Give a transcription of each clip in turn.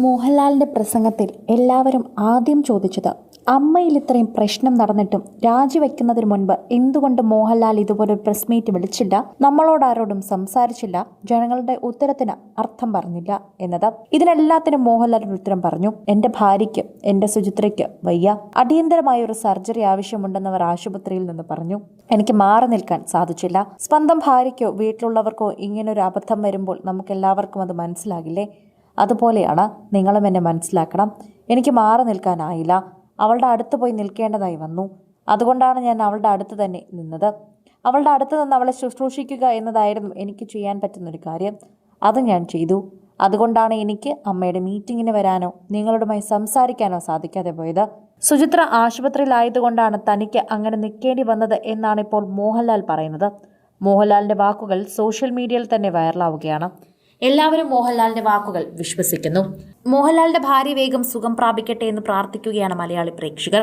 മോഹൻലാലിന്റെ പ്രസംഗത്തിൽ എല്ലാവരും ആദ്യം ചോദിച്ചത് അമ്മയിൽ ഇത്രയും പ്രശ്നം നടന്നിട്ടും രാജിവെക്കുന്നതിന് മുൻപ് എന്തുകൊണ്ട് മോഹൻലാൽ ഇതുപോലെ പ്രസ് മീറ്റ് വിളിച്ചില്ല? നമ്മളോട് ആരോടും സംസാരിച്ചില്ല. ജനങ്ങളുടെ ഉത്തരത്തിന് അർത്ഥം പറഞ്ഞില്ല എന്നത്. ഇതിനെല്ലാത്തിനും മോഹൻലാൽ ഉത്തരം പറഞ്ഞു എന്റെ ഭാര്യയ്ക്ക് എന്റെ സുചിത്രയ്ക്ക് വയ്യ. അടിയന്തരമായ ഒരു സർജറി ആവശ്യമുണ്ടെന്നവർ ആശുപത്രിയിൽ നിന്ന് പറഞ്ഞു. എനിക്ക് മാറി നിൽക്കാൻ സാധിച്ചില്ല. സ്വന്തം ഭാര്യയ്ക്കോ വീട്ടിലുള്ളവർക്കോ ഇങ്ങനൊരു അബദ്ധം വരുമ്പോൾ നമുക്ക് എല്ലാവർക്കും അത് മനസ്സിലാകില്ലേ? അതുപോലെയാണ് നിങ്ങളും എന്നെ മനസ്സിലാക്കണം. എനിക്ക് മാറി നിൽക്കാനായില്ല. അവളുടെ അടുത്ത് പോയി നിൽക്കേണ്ടതായി വന്നു. അതുകൊണ്ടാണ് ഞാൻ അവളുടെ അടുത്ത് തന്നെ നിന്നത്. അവളുടെ അടുത്ത് നിന്ന് അവളെ ശുശ്രൂഷിക്കുക എന്നതായിരുന്നു എനിക്ക് ചെയ്യാൻ പറ്റുന്നൊരു കാര്യം. അത് ഞാൻ ചെയ്തു. അതുകൊണ്ടാണ് എനിക്ക് അമ്മയുടെ മീറ്റിങ്ങിന് വരാനോ നിങ്ങളുമായി സംസാരിക്കാനോ സാധിക്കാതെ പോയത്. സുചിത്ര ആശുപത്രിയിലായതുകൊണ്ടാണ് തനിക്ക് അങ്ങനെ നിൽക്കേണ്ടി വന്നത് എന്നാണ് ഇപ്പോൾ മോഹൻലാൽ പറയുന്നത്. മോഹൻലാലിന്റെ വാക്കുകൾ സോഷ്യൽ മീഡിയയിൽ തന്നെ വൈറലാവുകയാണ്. എല്ലാവരും മോഹൻലാലിന്റെ വാക്കുകൾ വിശ്വസിക്കുന്നു മോഹൻലാലിന്റെ ഭാര്യ വേഗം സുഖം പ്രാപിക്കട്ടെ എന്ന് പ്രാർത്ഥിക്കുകയാണ് മലയാളി പ്രേക്ഷകർ.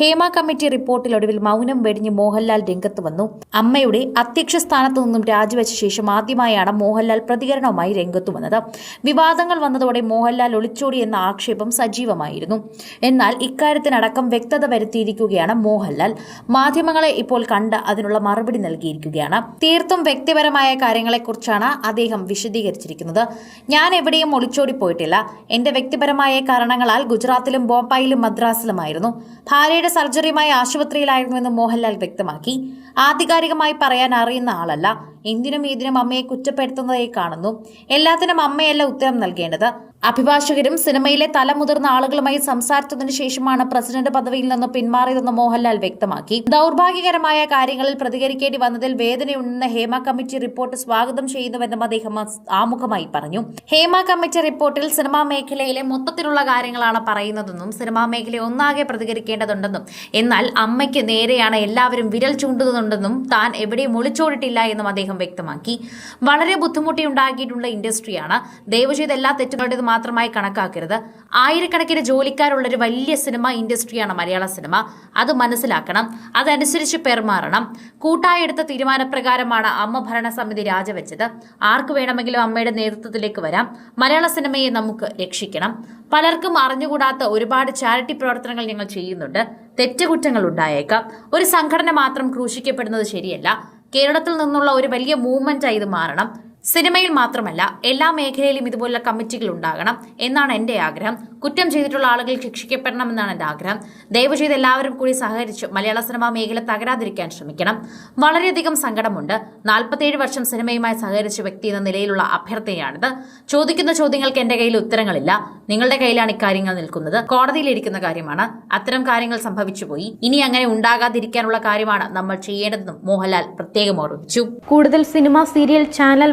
ഹേമ കമ്മിറ്റി റിപ്പോർട്ടിൽ ഒടുവിൽ മൗനം വെടിഞ്ഞ് മോഹൻലാൽ രംഗത്ത് വന്നു. അമ്മയുടെ അധ്യക്ഷ സ്ഥാനത്തു നിന്നും രാജിവെച്ച ശേഷം ആദ്യമായാണ് മോഹൻലാൽ പ്രതികരണവുമായി രംഗത്തു വന്നത്. വിവാദങ്ങൾ വന്നതോടെ മോഹൻലാൽ ഒളിച്ചോടി എന്ന ആക്ഷേപം സജീവമായിരുന്നു. എന്നാൽ ഇക്കാര്യത്തിനടക്കം വ്യക്തത വരുത്തിയിരിക്കുകയാണ് മോഹൻലാൽ. മാധ്യമങ്ങളെ ഇപ്പോൾ കണ്ട് അതിനുള്ള മറുപടി നൽകിയിരിക്കുകയാണ്. തീർത്തും വ്യക്തിപരമായ കാര്യങ്ങളെക്കുറിച്ചാണ് അദ്ദേഹം വിശദീകരിച്ചിരിക്കുന്നത്. ഞാൻ എവിടെയും ഒളിച്ചോടി പോയിട്ടില്ല. എന്റെ വ്യക്തിപരമായ കാരണങ്ങളാൽ ഗുജറാത്തിലും ബോംബായിലും മദ്രാസിലുമായിരുന്നു. ഭാര്യയുടെ സർജറിയുമായി ആശുപത്രിയിലായിരുന്നുവെന്ന് മോഹൻലാൽ വ്യക്തമാക്കി. ആധികാരികമായി പറയാൻ അറിയുന്ന ആളല്ല. എന്തിനും ഇതിനും അമ്മയെ കുറ്റപ്പെടുത്തുന്നതായി കാണുന്നു. എല്ലാത്തിനും അമ്മയല്ല ഉത്തരം നൽകേണ്ടത്. അഭിഭാഷകരും സിനിമയിലെ തലമുതിർന്ന ആളുകളുമായി സംസാരിച്ചതിനു ശേഷമാണ് പ്രസിഡന്റ് പദവിയിൽ നിന്ന് പിന്മാറിയതെന്ന് മോഹൻലാൽ വ്യക്തമാക്കി. ദൗർഭാഗ്യകരമായ കാര്യങ്ങളിൽ പ്രതികരിക്കേണ്ടി വന്നതിൽ വേദനയുണ്ടെന്ന് ഹേമ കമ്മിറ്റി റിപ്പോർട്ട് സ്വാഗതം ചെയ്യുന്നുവെന്നും അദ്ദേഹം ആമുഖമായി പറഞ്ഞു. ഹേമ കമ്മിറ്റി റിപ്പോർട്ടിൽ സിനിമാ മേഖലയിലെ മൊത്തത്തിലുള്ള കാര്യങ്ങളാണ് പറയുന്നതെന്നും സിനിമാ മേഖല ഒന്നാകെ പ്രതികരിക്കേണ്ടതുണ്ടെന്നും എന്നാൽ അമ്മയ്ക്ക് നേരെയാണ് എല്ലാവരും വിരൽ ചൂണ്ടുന്നുണ്ടെന്നും താൻ എവിടെയും ഒളിച്ചോടിട്ടില്ല എന്നും അദ്ദേഹം വ്യക്തമാക്കി. വളരെ ബുദ്ധിമുട്ടി ഉണ്ടാക്കിയിട്ടുള്ള ഇൻഡസ്ട്രിയാണ്. ദയവ് ചെയ്ത് എല്ലാ തെറ്റുകളുടേത് മാത്രമായി കണക്കാക്കരുത്. ആയിരക്കണക്കിന് ജോലിക്കാരുള്ള ഒരു വലിയ സിനിമ ഇൻഡസ്ട്രിയാണ് മലയാള സിനിമ. അത് മനസ്സിലാക്കണം. അതനുസരിച്ച് പെരുമാറണം കൂട്ടായി എടുത്ത തീരുമാനപ്രകാരമാണ് അമ്മ ഭരണസമിതി രാജിവെച്ചത്. ആർക്ക് വേണമെങ്കിലും അമ്മയുടെ നേതൃത്വത്തിലേക്ക് വരാം. മലയാള സിനിമയെ നമുക്ക് രക്ഷിക്കണം. പലർക്കും അറിഞ്ഞുകൂടാത്ത ഒരുപാട് ചാരിറ്റി പ്രവർത്തനങ്ങൾ ഞങ്ങൾ ചെയ്യുന്നുണ്ട്. തെറ്റുകുറ്റങ്ങൾ ഉണ്ടായേക്കാം. ഒരു സംഘടന മാത്രം ക്രൂശിക്കപ്പെടുന്നത് ശരിയല്ല. കേരളത്തിൽ നിന്നുള്ള ഒരു വലിയ മൂവ്മെന്റായി ഇത് മാറണം. സിനിമയിൽ മാത്രമല്ല എല്ലാ മേഖലയിലും ഇതുപോലുള്ള കമ്മിറ്റികൾ ഉണ്ടാകണം എന്നാണ് എന്റെ ആഗ്രഹം. കുറ്റം ചെയ്തിട്ടുള്ള ആളുകൾ ശിക്ഷിക്കപ്പെടണമെന്നാണ് എന്റെ ആഗ്രഹം. ദയവ് ചെയ്ത് എല്ലാവരും കൂടി സഹകരിച്ച് മലയാള സിനിമാ മേഖല തകരാതിരിക്കാൻ ശ്രമിക്കണം. വളരെയധികം സങ്കടമുണ്ട്. നാൽപ്പത്തേഴ് വർഷം സിനിമയുമായി സഹകരിച്ച വ്യക്തി എന്ന നിലയിലുള്ള അഭ്യർത്ഥനയാണിത്. ചോദിക്കുന്ന ചോദ്യങ്ങൾക്ക് എന്റെ കയ്യിൽ ഉത്തരങ്ങളില്ല. നിങ്ങളുടെ കയ്യിലാണ് ഇക്കാര്യങ്ങൾ നിൽക്കുന്നത്. കോടതിയിലിരിക്കുന്ന കാര്യമാണ്. അത്തരം കാര്യങ്ങൾ സംഭവിച്ചുപോയി ഇനി അങ്ങനെ ഉണ്ടാകാതിരിക്കാനുള്ള കാര്യമാണ് നമ്മൾ ചെയ്യേണ്ടതെന്നും മോഹൻലാൽ പ്രത്യേകം ഓർമ്മിപ്പിച്ചു. കൂടുതൽ സിനിമ സീരിയൽ ചാനൽ